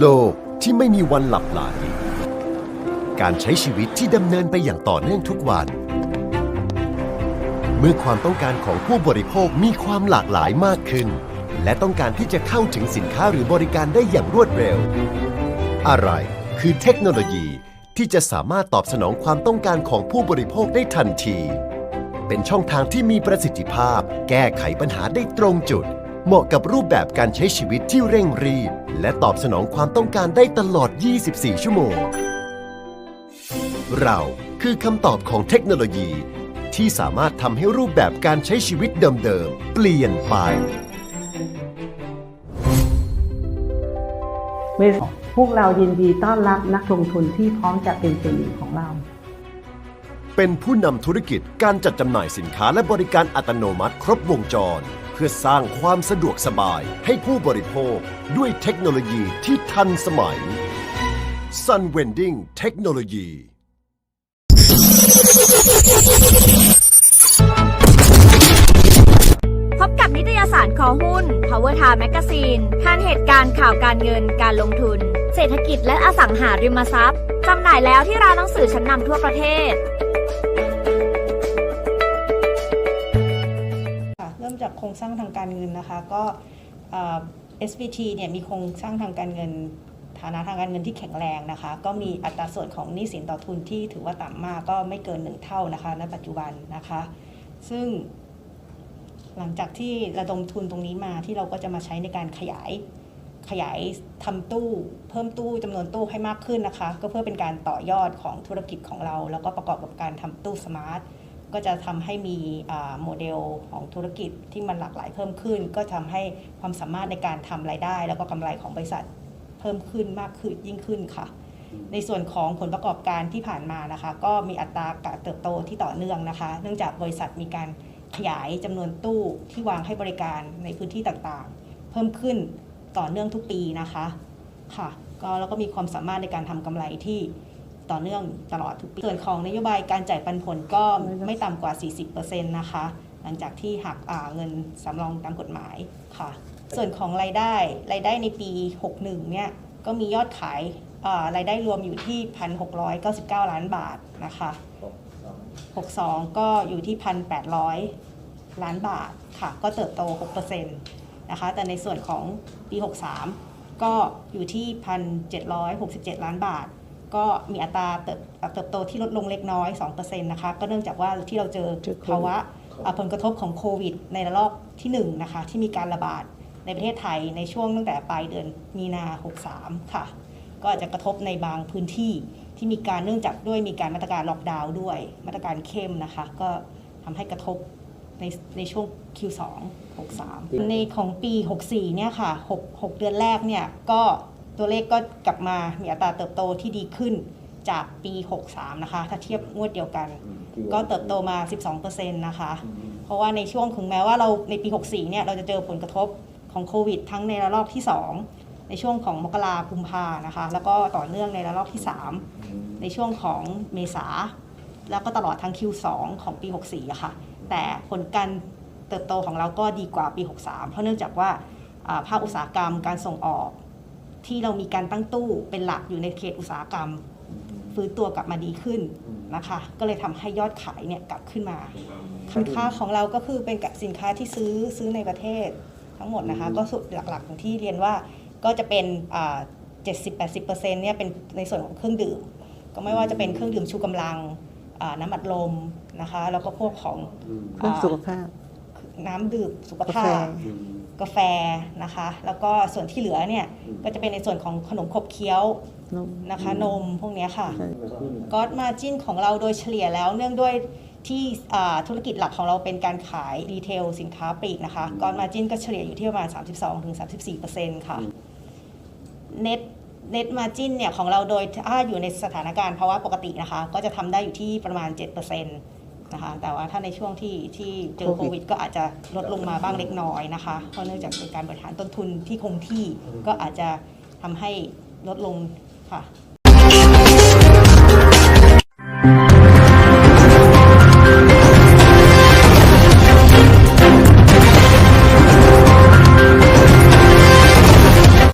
โลกที่ไม่มีวันหลับไหลการใช้ชีวิตที่ดำเนินไปอย่างต่อเนื่องทุกวัน เมื่อความต้องการของผู้บริโภคมีความหลากหลายมากขึ้น และต้องการที่จะเข้าถึงสินค้าหรือบริการได้อย่างรวดเร็ว อะไรคือเทคโนโลยีที่จะสามารถตอบสนองความต้องการของผู้บริโภคได้ทันที เป็นช่องทางที่มีประสิทธิภาพ แก้ไขปัญหาได้ตรงจุด เหมาะกับรูปแบบการใช้ชีวิตที่เร่งรีบ และตอบสนองความต้องการได้ตลอด 24 ชั่วโมง เราคือคำตอบของเทคโนโลยี ที่สามารถทำให้รูปแบบการใช้ชีวิตเดิมๆ เปลี่ยนไปเวสพวกเรายินดีต้อนรับนักลงทุนที่พร้อมจะเป็นส่วนหนึ่งของเรา เป็นผู้นำธุรกิจการจัดจำหน่ายสินค้าและบริการอัตโนมัติครบวงจร เพื่อสร้างความสะดวกสบายให้ผู้บริโภคด้วยเทคโนโลยีที่ทันสมัย Sun Vending Technology พบกับนิตยสารคอหุ้น Power Time Magazine ผ่านเหตุการณ์ข่าวการเงินการลงทุน เศรษฐกิจและอสังหาริมทรัพย์จำหน่ายแล้วที่ร้านหนังสือชั้นนำทั่วประเทศ โครงสร้างทางการเงินนะคะ ก็ SBT เนี่ยมีโครงสร้างทางการเงิน ฐานะทางการเงินที่แข็งแรงนะคะ ก็มีอัตราส่วนของหนี้สินต่อทุนที่ถือว่าต่ำมากก็ไม่เกิน1เท่านะคะณปัจจุบันนะคะ ซึ่งหลังจากที่ระดมทุนตรงนี้มาที่เราก็จะมาใช้ในการขยายขยายทำตู้เพิ่มตู้จำนวนตู้ให้มากขึ้นนะคะ ก็เพื่อเป็นการต่อยอดของธุรกิจของเรา แล้วก็ประกอบกับการทำตู้สมาร์ท ก็จะทำให้มีอ่าโมเดลของธุรกิจที่มันหลากหลายเพิ่มขึ้น ก็ทำให้ความสามารถในการทำรายได้ แล้วก็กำไรของบริษัทเพิ่มขึ้นมากขึ้นยิ่งขึ้นค่ะ ในส่วนของผลประกอบการที่ผ่านมานะคะ ก็มีอัตราการเติบโตที่ต่อเนื่องนะคะ เนื่องจากบริษัทมีการขยายจำนวนตู้ที่วางให้บริการในพื้นที่ต่างๆ เพิ่มขึ้นต่อเนื่องทุกปีนะคะค่ะก็แล้วก็มีความสามารถในการทำกำไรที่ ต่อเนื่องตลอดทุกปี ส่วนของนโยบายการจ่ายปันผลก็ไม่ต่ำกว่า 40%นะคะ หลังจากที่หักอ่าเงินสำรองตามกฎหมายค่ะ ส่วนของรายได้รายได้ในปี 61 เนี่ยก็มียอดขายอ่ารายได้รวมอยู่ที่ 1,699 ล้านบาทนะคะ 62 ก็อยู่ที่ 1,800 ล้านบาทค่ะ ก็เติบโต 6%นะคะ แต่ในส่วนของปี 63 ก็อยู่ที่ 1,767 ล้านบาท ก็มีอัตราเติบเติบโตที่ลดลงเล็กน้อย2%นะคะก็เนื่องจากว่าที่เราเจอเจอโควิดภาวะอ่าผลกระทบของโควิด ในระลอกที่1นะคะที่มีการระบาดในประเทศไทยในช่วงตั้งแต่ปลายเดือนมีนา 63 ค่ะ ก็อาจจะกระทบในบางพื้นที่ที่มีการเนื่องจากด้วยมีการมาตรการล็อกดาวน์ด้วย มาตรการเข้มนะคะ ก็ทำให้กระทบในในช่วง Q2 63 ในของปี 64 เนี่ยค่ะ 6 6 เดือนแรกเนี่ยก็ ตัวเลขก็กลับมามีอัตราเติบโตที่ดีขึ้นจากปี 63 นะคะ ถ้าเทียบงวดเดียวกัน ก็เติบโตมา 12%นะคะ เพราะว่าในช่วงถึงแม้ว่าเราในปี 64 เนี่ย เราจะเจอผลกระทบของโควิด ทั้งในระลอกที่ 2 ในช่วงของมกรากุมภานะคะ แล้วก็ต่อเนื่องในระลอกที่ 3 ในช่วงของเมษา แล้วก็ตลอดทั้ง Q2 ของปี 64อะค่ะ แต่ผลการเติบโตของเราก็ดีกว่าปี 63 เพราะเนื่องจากว่าอ่าภาคอุตสาหกรรมการส่งออก ที่เรามีการตั้งตู้เป็นหลักอยู่ในเขตอุตสาหกรรม ฟื้นตัวกลับมาดีขึ้นนะคะ ก็เลยทำให้ยอดขายเนี่ยกลับขึ้นมาสินค้าของเราก็คือเป็นกับสินค้าที่ซื้อซื้อในประเทศทั้งหมดนะคะ ก็สุดหลักๆอย่างที่เรียนว่าก็จะเป็นเจ็ดสิบแปดสิบเปอร์เซ็นต์เนี่ยเป็นในส่วนของเครื่องดื่ม ก็ไม่ว่าจะเป็นเครื่องดื่มชูกำลังอ่าน้ำอัดลมนะคะ แล้วก็พวกของเพื่อสุขภาพ น้ำดื่มสุขกาภาแฟพ กาแฟนะคะ แล้วก็ส่วนที่เหลือเนี่ยก็จะเป็นในส่วนของขนมขบเคี้ยวนม นะคะ นมพวกเนี้ยค่ะใช่ก็มาจิ้นของเราโดยเฉลี่ยแล้วเนื่องด้วยที่อ่าธุรกิจหลักของเราเป็นการขายรีเทลสินค้าปลีกนะคะก้อนมาจิ้นก็เฉลี่ยอยู่ที่ประมาณ 32-34%ค่ะ เน็ตเน็ตมาจิ้นเนี่ยของเราโดยถ้าอยู่ในสถานการณ์ภาวะปกตินะคะ ก็จะทำได้อยู่ที่ประมาณ 7%นะคะ แต่ว่าถ้าในช่วงที่ที่เจอโควิด ก็อาจจะลดลงมาบ้างเล็กน้อยนะคะ เพราะเนื่องจากเป็นการบริหารต้นทุนที่คงที่ก็อาจจะทำให้ลดลงค่ะ